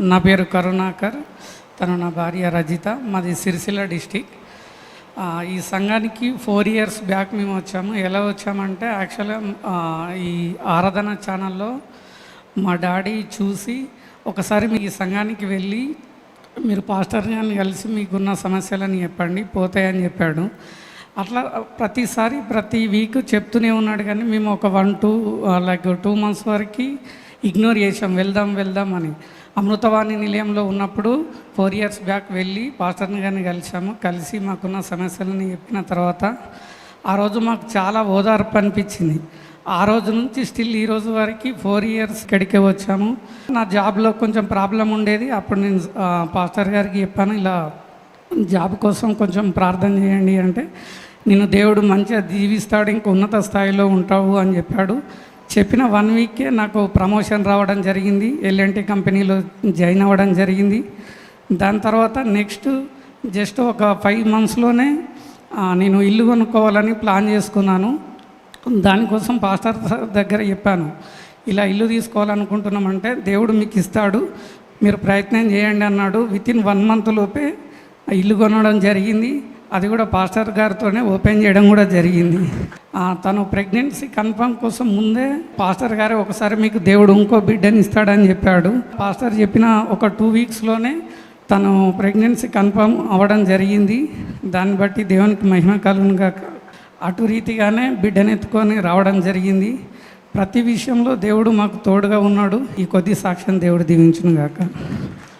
నా పేరు కరుణాకర్. తను నా భార్య రజిత. మాది సిరిసిల్ల డిస్టిక్. ఈ సంఘానికి ఫోర్ ఇయర్స్ బ్యాక్ మేము వచ్చాము. ఎలా వచ్చామంటే యాక్చువల్గా ఈ ఆరాధన ఛానల్లో మా డాడీ చూసి ఒకసారి మీ ఈ సంఘానికి వెళ్ళి మీరు పాస్టర్ గారిని కలిసి మీకున్న సమస్యలని చెప్పండి పోతాయని చెప్పాడు. అట్లా ప్రతిసారి ప్రతి వీక్ చెప్తూనే ఉన్నాడు కానీ మేము ఒక one two like two months వరకు ఇగ్నోర్ చేసాం వెళ్దాం వెళ్దాం అని. అమృతవాణి నిలయంలో ఉన్నప్పుడు ఫోర్ ఇయర్స్ బ్యాక్ వెళ్ళి పాస్టర్ని గారిని కలిసాము కలిసి మాకున్న సమస్యలని చెప్పిన తర్వాత ఆ రోజు మాకు చాలా ఓదార్పు అనిపించింది. ఆ రోజు నుంచి స్టిల్ ఈ రోజు వరకు ఫోర్ ఇయర్స్ ఇక్కడికే వచ్చాము. నా జాబ్లో కొంచెం ప్రాబ్లం ఉండేది. అప్పుడు నేను పాస్టర్ గారికి చెప్పాను ఇలా జాబ్ కోసం కొంచెం ప్రార్థన చేయండి అంటే నేను దేవుడు మంచిగా దీవిస్తాడు ఇంకా ఉన్నత స్థాయిలో ఉంటావు అని చెప్పాడు. చెప్పిన వన్ వీకే నాకు ప్రమోషన్ రావడం జరిగింది. ఎల్ఎన్టీ కంపెనీలో జాయిన్ అవ్వడం జరిగింది. దాని తర్వాత నెక్స్ట్ జస్ట్ ఒక ఫైవ్ మంత్స్లోనే నేను ఇల్లు కొనుక్కోవాలని ప్లాన్ చేసుకున్నాను. దానికోసం పాస్టర్ సార్ దగ్గర చెప్పాను. ఇలా ఇల్లు తీసుకోవాలనుకుంటున్నామంటే దేవుడు మీకు ఇస్తాడు. మీరు ప్రయత్నం చేయండి అన్నాడు. విత్ ఇన్ వన్ మంత్ లోపే ఇల్లు కొనడం జరిగింది. అది కూడా పాస్టర్ గారితోనే ఓపెన్ చేయడం కూడా జరిగింది. తను ప్రెగ్నెన్సీ కన్ఫర్మ్ కోసం ముందే పాస్టర్ గారే ఒకసారి మీకు దేవుడు ఇంకో బిడ్డని ఇస్తాడని చెప్పాడు. పాస్టర్ చెప్పిన ఒక టూ వీక్స్లోనే తను ప్రెగ్నెన్సీ కన్ఫర్మ్ అవ్వడం జరిగింది. దాన్ని బట్టి దేవునికి మహిమ కలుగునుగా అటు రీతిగానే బిడ్డనెత్తుకొని రావడం జరిగింది. ప్రతి విషయంలో దేవుడు మాకు తోడుగా ఉన్నాడు. ఈ కొద్ది సాక్ష్యం దేవుడు దీవించును గాక.